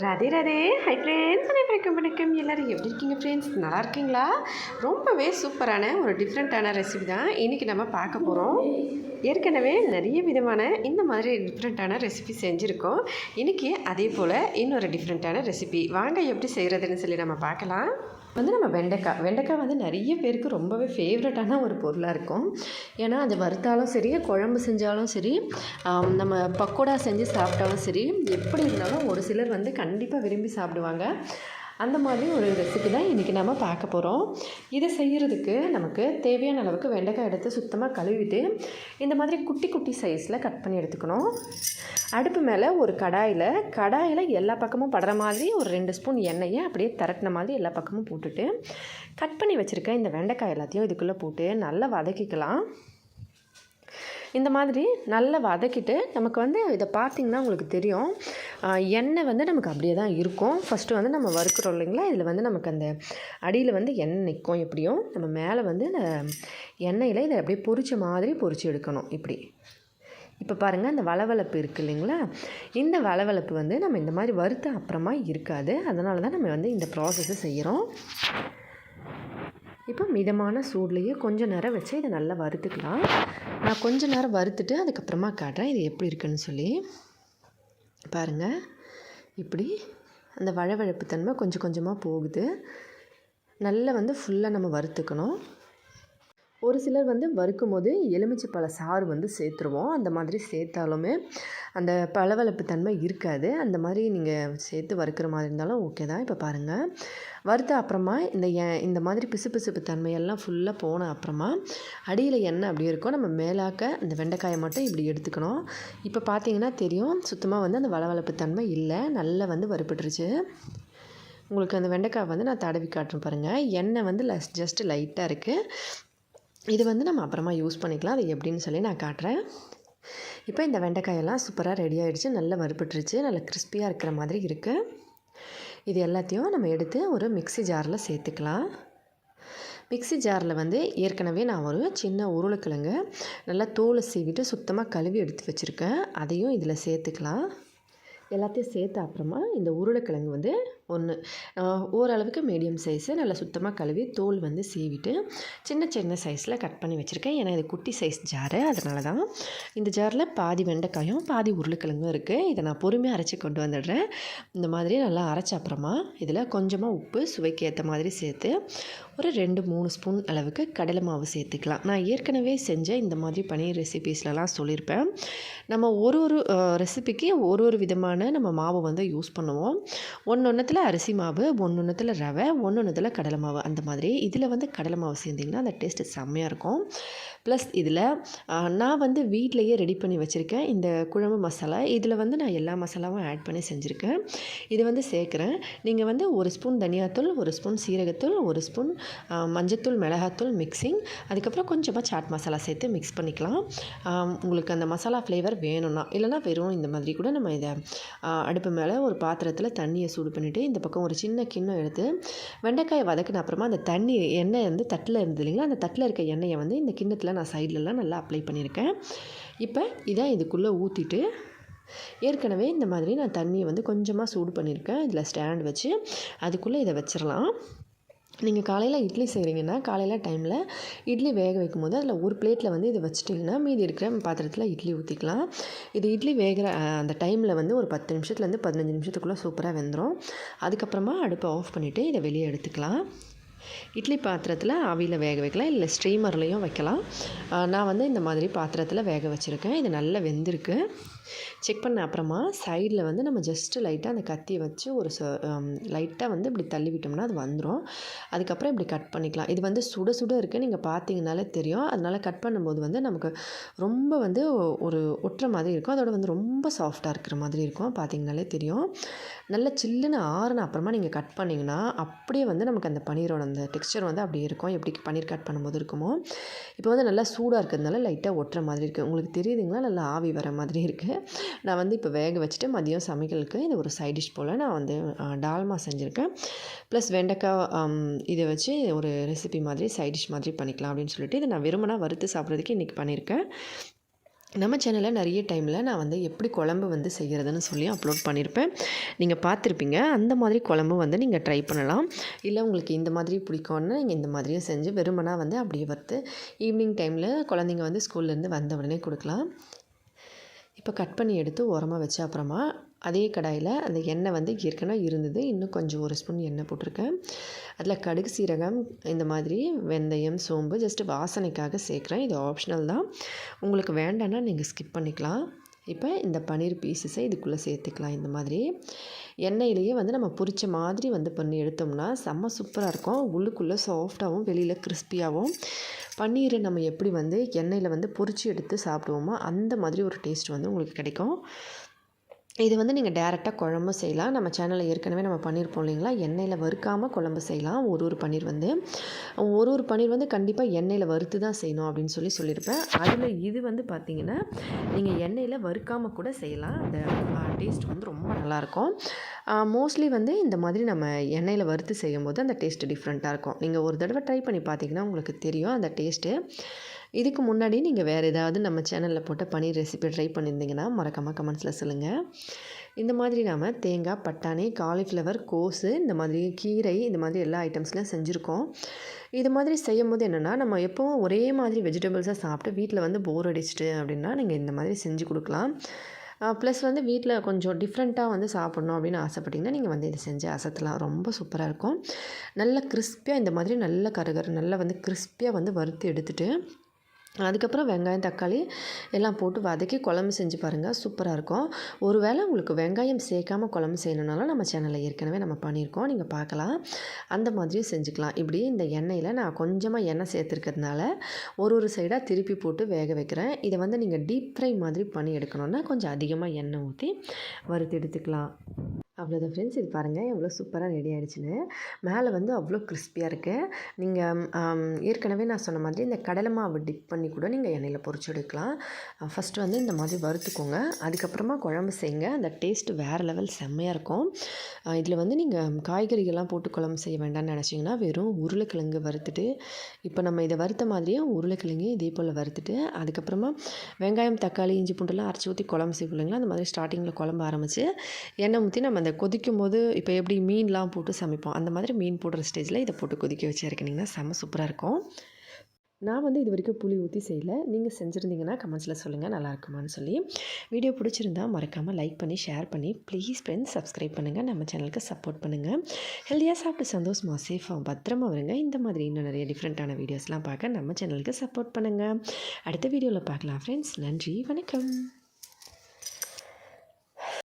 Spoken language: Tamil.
ராதே ராதே. ஹை ஃப்ரெண்ட்ஸ் வணக்கம் வணக்கம். எல்லோரும் எப்படி இருக்கீங்க ஃப்ரெண்ட்ஸ் நல்லா இருக்கீங்களா? ரொம்பவே சூப்பரான ஒரு டிஃப்ரெண்ட்டான ரெசிபி தான் இன்றைக்கி நம்ம பார்க்க போகிறோம் ஏற்கனவே நிறைய விதமான இந்த மாதிரி டிஃப்ரெண்ட்டான ரெசிபி செஞ்சுருக்கோம். இன்றைக்கி அதே போல் இன்னொரு டிஃப்ரெண்ட்டான ரெசிபி வாங்க எப்படி செய்கிறதுன்னு சொல்லி நம்ம பார்க்கலாம். வந்து நம்ம வெண்டைக்காய் வெண்டைக்காய் வந்து நிறைய பேருக்கு ரொம்பவே ஃபேவரட்டான ஒரு பொருளாக இருக்கும். ஏன்னா அது வறுத்தாலும் சரி குழம்பு செஞ்சாலும் சரி நம்ம பக்கோடா செஞ்சு சாப்பிட்டாலும் சரி எப்படி இருந்தாலும் ஒரு சிலர் வந்து கண்டிப்பாக விரும்பி சாப்பிடுவாங்க. அந்த மாதிரி ஒரு ரெசிபி தான் இன்றைக்கி நம்ம பார்க்க போகிறோம் இதை செய்கிறதுக்கு நமக்கு தேவையான அளவுக்கு வெண்டைக்காய் எடுத்து சுத்தமாக கழுவிட்டு இந்த மாதிரி குட்டி குட்டி சைஸில் கட் பண்ணி எடுத்துக்கணும். அடுப்பு மேலே ஒரு கடாயில் கடாயில் எல்லா பக்கமும் படுற மாதிரி ஒரு ரெண்டு ஸ்பூன் எண்ணெயை அப்படியே திரட்டின மாதிரி எல்லா பக்கமும் போட்டுட்டு கட் பண்ணி வச்சுருக்க இந்த வெண்டைக்காய் எல்லாத்தையும் இதுக்குள்ளே போட்டு நல்லா வதக்கிக்கலாம். இந்த மாதிரி நல்லா வதக்கிட்டு நமக்கு வந்து இதை பார்த்திங்கன்னா உங்களுக்கு தெரியும். எண்ணெய் வந்து நமக்கு அப்படியே தான் இருக்கும். ஃபஸ்ட்டு வந்து நம்ம வறுக்கிறோம் இல்லைங்களா? இதில் வந்து நமக்கு அந்த அடியில் வந்து எண்ணெய் நிற்கும் எப்படியும். நம்ம மேலே வந்து இந்த எண்ணெயில் இதை அப்படியே பொரிச்ச மாதிரி பொரிச்சு எடுக்கணும் இப்படி. இப்போ பாருங்கள் அந்த வளவளப்பு இருக்குது இல்லைங்களா? இந்த வளவளப்பு வந்து நம்ம இந்த மாதிரி வறுத்த அப்புறமா இருக்காது. அதனால தான் நம்ம வந்து இந்த ப்ராசஸை செய்கிறோம் இப்போ மிதமான சூட்லேயே கொஞ்சம் நேரம் வச்சு இதை நல்லா வறுத்துக்கலாம். நான் கொஞ்சம் நேரம் வறுத்துட்டு அதுக்கப்புறமா காட்டுறேன் இது எப்படி இருக்குன்னு சொல்லி. பாருங்கள் இப்படி அந்த வழவழப்பு தன்மை கொஞ்சம் கொஞ்சமாக போகுது. நல்லா வந்து ஃபுல்லாக நம்ம வறுத்துக்கணும். ஒரு சிலர் வந்து வறுக்கும் போது எலுமிச்சை பழ சாறு வந்து சேர்த்துருவோம். அந்த மாதிரி சேர்த்தாலுமே அந்த பளவளப்பு தன்மை இருக்காது. அந்த மாதிரி நீங்கள் சேர்த்து வறுக்கிற மாதிரி இருந்தாலும் ஓகே தான். இப்போ பாருங்கள் வறுத்த அப்புறமா இந்த எ- இந்த மாதிரி பிசுபிசுப்பு தன்மையெல்லாம் ஃபுல்லாக போன அப்புறமா அடியில் எண்ணெய் அப்படியே இருக்கும். நம்ம மேலாக்க இந்த வெண்டைக்காயை மட்டும் இப்படி எடுத்துக்கணும். இப்போ பார்த்தீங்கன்னா தெரியும். சுத்தமாக வந்து அந்த வளவளப்பு தன்மை இல்லை. நல்லா வந்து வறுபட்டுருச்சு. உங்களுக்கு அந்த வெண்டைக்காய் வந்து நான் தடவி காட்டுறேன் பாருங்கள் எண்ணெய் வந்து லஸ் ஜஸ்ட்டு லைட்டாக இருக்குது இது வந்து நம்ம அப்புறமா யூஸ் பண்ணிக்கலாம். அது எப்படின்னு சொல்லி நான் காட்டுறேன். இப்போ இந்த வெண்டைக்காயெல்லாம் சூப்பராக ரெடி ஆகிடுச்சு நல்லா வறுபட்டுருச்சு. நல்லா கிறிஸ்பியாக இருக்கிற மாதிரி இருக்குது இது எல்லாத்தையும் நம்ம எடுத்து ஒரு மிக்ஸி ஜாரில் சேர்த்துக்கலாம். மிக்ஸி ஜாரில் வந்து ஏற்கனவே நான் ஒரு சின்ன உருளைக்கிழங்கு நல்லா தோலை சீவிட்டு சுத்தமாக கழுவி எடுத்து வச்சுருக்கேன். அதையும் இதில் சேர்த்துக்கலாம். எல்லாத்தையும் சேர்த்த அப்புறமா இந்த உருளைக்கிழங்கு வந்து ஒன்று ஓரளவுக்கு மீடியம் சைஸு நல்லா சுத்தமாக கழுவி தோல் வந்து சீவிட்டு சின்ன சின்ன சைஸில் கட் பண்ணி வச்சுருக்கேன். ஏன்னா இது குட்டி சைஸ் ஜாரு அதனால தான் இந்த ஜாரில் பாதி வெண்டைக்காயும் பாதி உருளைக்கிழங்கும் இருக்குது இதை நான் பொறுமையாக அரைச்சி கொண்டு வந்துடுறேன். இந்த மாதிரி நல்லா அரைச்ச அப்புறமா இதில் கொஞ்சமாக உப்பு சுவைக்கு ஏற்ற மாதிரி சேர்த்து ஒரு ரெண்டு மூணு ஸ்பூன் அளவுக்கு கடலை மாவு சேர்த்துக்கலாம். நான் ஏற்கனவே செஞ்ச இந்த மாதிரி பன்னீர் ரெசிபீஸ்லலாம் சொல்லியிருப்பேன். நம்ம ஒரு ஒரு ரெசிபிக்கு ஒரு ஒரு விதமான நம்ம மாவு வந்து யூஸ் பண்ணுவோம். ஒன்று ஒன்றுத்தில் அரிசி மாவு ஒன்று ஒன்றுத்தில் ரவை ஒன்று ஒன்றுத்தில் கடலை மாவு. அந்த மாதிரி இதில் வந்து கடலை மாவு சேர்ந்தீங்கன்னா அந்த டேஸ்ட்டு செம்மையாக இருக்கும். ப்ளஸ் இதில் நான் வந்து வீட்டிலையே ரெடி பண்ணி வச்சுருக்கேன் இந்த குழம்பு மசாலா. இதில் வந்து நான் எல்லா மசாலாவும் ஆட் பண்ணி செஞ்சுருக்கேன். இது வந்து சேர்க்குறேன். நீங்கள் வந்து ஒரு ஸ்பூன் தனியாத்தூள் ஒரு ஸ்பூன் சீரகத்தூள் ஒரு ஸ்பூன் மஞ்சத்தூள் மிளகாத்தூள் மிக்சிங் அதுக்கப்புறம் கொஞ்சமாக சாட் மசாலா சேர்த்து மிக்ஸ் பண்ணிக்கலாம். உங்களுக்கு அந்த மசாலா ஃப்ளேவர் வேணும்னா இல்லைனா வெறும் இந்த மாதிரி கூட நம்ம இதை அடுப்பு மேலே ஒரு பாத்திரத்தில் தண்ணியை சூடு பண்ணிவிட்டு இந்த பக்கம் ஒரு சின்ன கிண்ணம் எடுத்து வெண்டைக்காயை வதக்கின அப்புறமா அந்த தண்ணி எண்ணெய் வந்து தட்டில் இருந்தது இல்லைங்களா? அந்த தட்டில் இருக்க எண்ணெயை வந்து இந்த கிண்ணத்தில் நான் சைட்லலாம் நல்லா அப்ளை பண்ணியிருக்கேன். இப்போ இதை இதுக்குள்ளே ஊற்றிட்டு ஏற்கனவே இந்த மாதிரி நான் தண்ணியை வந்து கொஞ்சமாக சூடு பண்ணியிருக்கேன். இதில் ஸ்டாண்ட் வச்சு அதுக்குள்ளே இதை வச்சிடலாம் நீங்கள் காலையில் இட்லி செய்கிறீங்கன்னா காலையில் டைமில் இட்லி வேக வைக்கும் போது அதில் ஒரு பிளேட்டில் வந்து இதை வச்சுட்டிங்கன்னா மீதி இருக்கிற பாத்திரத்தில் இட்லி ஊற்றிக்கலாம் இது இட்லி வேகிற அந்த டைமில் வந்து ஒரு பத்து நிமிஷத்துலேருந்து பதினஞ்சு நிமிஷத்துக்குள்ளே சூப்பராக வெந்துடும் அதுக்கப்புறமா அடுப்பை ஆஃப் பண்ணிவிட்டு இதை வெளியே எடுத்துக்கலாம். இட்லி பாத்திரத்தில் ஆவியில் வேக வைக்கலாம் இல்லை ஸ்ட்ரீமர்லேயும் வைக்கலாம். நான் வந்து இந்த மாதிரி பாத்திரத்தில் வேக வச்சுருக்கேன். இது நல்லா வெந்திருக்கு. செக் பண்ண அப்புறமா சைடில் வந்து நம்ம ஜஸ்ட்டு லைட்டாக அந்த கத்தியை வச்சு ஒரு ச லைட்டாக வந்து இப்படி தள்ளி விட்டோம்னா அது வந்துடும் அதுக்கப்புறம் இப்படி கட் பண்ணிக்கலாம். இது வந்து சுட சுட இருக்குது நீங்கள் பார்த்தீங்கனாலே தெரியும். அதனால் கட் பண்ணும்போது வந்து நமக்கு ரொம்ப வந்து ஒரு ஒட்டுற மாதிரி இருக்கும். அதோட வந்து ரொம்ப சாஃப்டாக இருக்கிற மாதிரி இருக்கும். பார்த்தீங்கனாலே தெரியும். நல்ல சில்லுன்னு ஆறுன அப்புறமா நீங்கள் கட் பண்ணிங்கன்னா அப்படியே வந்து நமக்கு அந்த பன்னீரோட அந்த டெக்ஸ்சர் வந்து அப்படியே இருக்கும். எப்படி பன்னீர் கட் பண்ணும்போது இருக்குமோ. இப்போ வந்து நல்லா சூடாக இருக்கிறதுனால லைட்டாக ஒட்டுற மாதிரி இருக்குது உங்களுக்கு தெரியுதுங்களா? நல்லா ஆவி வர மாதிரி இருக்குது நான் வந்து இப்போ வேக வச்சுட்டு மதியம் சமையலுக்கு இது ஒரு சைட் டிஷ் போல் நான் வந்து டால்மா செஞ்சுருக்கேன். ப்ளஸ் வெண்டைக்காய் இதை வச்சு ஒரு ரெசிபி மாதிரி சைட் டிஷ் மாதிரி பண்ணிக்கலாம் அப்படின்னு சொல்லிட்டு இதை நான் விரும்பினா வறுத்து சாப்பிட்றதுக்கு இன்றைக்கி பண்ணியிருக்கேன் நம்ம சேனலில் நிறைய டைமில் நான் வந்து எப்படி குழம்பு வந்து செய்கிறதுன்னு சொல்லி அப்லோட் பண்ணியிருப்பேன் நீங்கள் பார்த்துருப்பீங்க. அந்த மாதிரி குழம்பு வந்து நீங்கள் ட்ரை பண்ணலாம். இல்லை உங்களுக்கு இந்த மாதிரி பிடிக்கும்னா நீங்கள் இந்த மாதிரியும் செஞ்சு வெறுமனா வந்து அப்படியே வறுத்து ஈவினிங் டைமில் குழந்தைங்க வந்து ஸ்கூல்லேருந்து வந்த உடனே கொடுக்கலாம். இப்போ கட் பண்ணி எடுத்து உரமாக வச்ச அப்புறமா அதே கடாயில் அந்த எண்ணெய் வந்து ஏற்கனவே இருந்தது. இன்னும் கொஞ்சம் ஒரு ஸ்பூன் எண்ணெய் போட்டிருக்கேன். அதில் கடுகு சீரகம் இந்த மாதிரி வெந்தயம் சோம்பு ஜஸ்ட்டு வாசனைக்காக சேர்க்குறேன். இது ஆப்ஷனல் தான். உங்களுக்கு வேண்டான்னா நீங்கள் ஸ்கிப் பண்ணிக்கலாம். இப்போ இந்த பன்னீர் பீசஸை இதுக்குள்ளே சேர்த்துக்கலாம். இந்த மாதிரி எண்ணெயிலேயே வந்து நம்ம பொரித்த மாதிரி வந்து பண்ணி எடுத்தோம்னா செம்ம சூப்பராக இருக்கும். உள்ளுக்குள்ளே சாஃப்டாகவும் வெளியில் கிறிஸ்பியாகவும் பன்னீரை நம்ம எப்படி வந்து எண்ணெயில் வந்து பொரித்து எடுத்து சாப்பிடுவோமோ அந்த மாதிரி ஒரு டேஸ்ட் வந்து உங்களுக்கு கிடைக்கும். இது வந்து நீங்கள் டேரெக்டாக குழம்பு செய்யலாம். நம்ம சேனலில் ஏற்கனவே நம்ம பண்ணியிருப்போம் இல்லைங்களா? எண்ணெயில் வறுக்காமல் குழம்பு செய்யலாம். ஒரு ஒரு பன்னீர் வந்து ஒரு ஒரு பன்னீர் வந்து கண்டிப்பாக எண்ணெயில் வறுத்து தான் செய்யணும் அப்படின்னு சொல்லி சொல்லியிருப்பேன். அதில் இது வந்து பார்த்திங்கன்னா நீங்கள் எண்ணெயில் வறுக்காமல் கூட செய்யலாம். அந்த டேஸ்ட் வந்து ரொம்ப நல்லாயிருக்கும் மோஸ்ட்லி வந்து இந்த மாதிரி நம்ம எண்ணெயில் வறுத்து செய்யும்போது அந்த டேஸ்ட்டு டிஃப்ரெண்ட்டாக இருக்கும். நீங்கள் ஒரு தடவை ட்ரை பண்ணி பார்த்தீங்கன்னா உங்களுக்கு தெரியும் அந்த டேஸ்ட்டு இதுக்கு முன்னாடி நீங்கள் வேறு ஏதாவது நம்ம சேனலில் போட்ட பன்னீர் ரெசிபி ட்ரை பண்ணியிருந்தீங்கன்னா மறக்காமல் கமெண்ட்ஸில் சொல்லுங்கள் இந்த மாதிரி நாம் தேங்காய் பட்டாணி காலிஃப்ளவர் கோஸு இந்த மாதிரி கீரை இந்த மாதிரி எல்லா ஐட்டம்ஸ்லாம் செஞ்சுருக்கோம். இது மாதிரி செய்யும் போது என்னென்னா நம்ம எப்போவும் ஒரே மாதிரி வெஜிடபிள்ஸாக சாப்பிட்டு வீட்டில் வந்து போர் அடிச்சிட்டு அப்படின்னா நீங்கள் இந்த மாதிரி செஞ்சு கொடுக்கலாம். ப்ளஸ் வந்து வீட்டில் கொஞ்சம் டிஃப்ரெண்ட்டாக வந்து சாப்பிட்ணும் அப்படின்னு ஆசைப்பட்டிங்கன்னா நீங்கள் வந்து இதை செஞ்சு அசத்தலாம். ரொம்ப சூப்பராக இருக்கும். நல்ல கிறிஸ்பியாக இந்த மாதிரி நல்ல கருகரு நல்லா வந்து கிறிஸ்பியாக வந்து வறுத்து எடுத்துகிட்டு அதுக்கப்புறம் வெங்காயம் தக்காளி எல்லாம் போட்டு வதக்கி குழம்பு செஞ்சு பாருங்கள் சூப்பராக இருக்கும். ஒரு வேளை உங்களுக்கு வெங்காயம் சேர்க்காமல் குழம்பு செய்யணுன்னாலும் நம்ம சேனலில் ஏற்கனவே நம்ம பண்ணியிருக்கோம். நீங்கள் பார்க்கலாம். அந்த மாதிரியும் செஞ்சுக்கலாம். இப்படி இந்த எண்ணெயில் நான் கொஞ்சமாக எண்ணெய் சேர்த்துருக்கிறதுனால ஒரு ஒரு சைடாக திருப்பி போட்டு வேக வைக்கிறேன். இதை வந்து நீங்கள் டீப் ஃப்ரை மாதிரி பண்ணி எடுக்கணுன்னா கொஞ்சம் அதிகமாக எண்ணெய் ஊற்றி வறுத்து எடுத்துக்கலாம். அவ்வளோதான் ஃப்ரெண்ட்ஸ் இது பாருங்கள் எவ்வளோ சூப்பராக ரெடி ஆகிடுச்சின்னு மேலே வந்து அவ்வளோ கிறிஸ்பியாக இருக்குது நீங்கள் ஏற்கனவே நான் சொன்ன மாதிரி இந்த கடலை மாவு டிப் பண்ணி கூட நீங்கள் எண்ணெயில் பொறிச்சு எடுக்கலாம். ஃபஸ்ட்டு வந்து இந்த மாதிரி வறுத்துக்கோங்க. அதுக்கப்புறமா குழம்பு செய்யுங்க. அந்த டேஸ்ட்டு வேறு லெவல் செம்மையாக இருக்கும். இதில் வந்து நீங்கள் காய்கறிகள்லாம் போட்டு குழம்பு செய்ய வேண்டாம்னு நினச்சிங்கன்னா வெறும் உருளைக்கிழங்கு வறுத்துட்டு இப்போ நம்ம இதை வறுத்த மாதிரியே உருளைக்கிழங்கு இதே போல் வறுத்துட்டு அதுக்கப்புறமா வெங்காயம் தக்காளி இஞ்சி பூண்டுலாம் அரைச்சி ஊற்றி குழம்பு செய்ய அந்த மாதிரி ஸ்டார்டிங்கில் குழம்பு ஆரம்பித்து எண்ணெய் ஊற்றி நம்ம அந்த கொதிக்கும் போது இப்போ எப்படி மீன்லாம் போட்டு சமைப்போம்? அந்த மாதிரி மீன் போடுற ஸ்டேஜில் இதை போட்டு கொதிக்க வச்சு இறக்குனிங்கன்னா செம்ம சூப்பராக இருக்கும். நான் வந்து இது வரைக்கும் புளி ஊற்றி செய்யலை. நீங்கள் செஞ்சுருந்தீங்கன்னா கமெண்ட்ஸில் சொல்லுங்கள் நல்லா இருக்குமான்னு சொல்லி. வீடியோ பிடிச்சிருந்தா மறக்காமல் லைக் பண்ணி ஷேர் பண்ணி ப்ளீஸ் ஃப்ரெண்ட்ஸ் சப்ஸ்கிரைப் பண்ணுங்கள் நம்ம சேனலுக்கு சப்போர்ட் பண்ணுங்கள் ஹெல்த்தியாக சாப்பிட்டு சந்தோஷமாக சேஃபாக பத்திரமா வருங்க இந்த மாதிரி இன்னும் நிறைய டிஃப்ரெண்ட்டான வீடியோஸ்லாம் பார்க்க நம்ம சேனலுக்கு சப்போர்ட் பண்ணுங்கள் அடுத்த வீடியோவில் பார்க்கலாம் ஃப்ரெண்ட்ஸ் நன்றி வணக்கம்.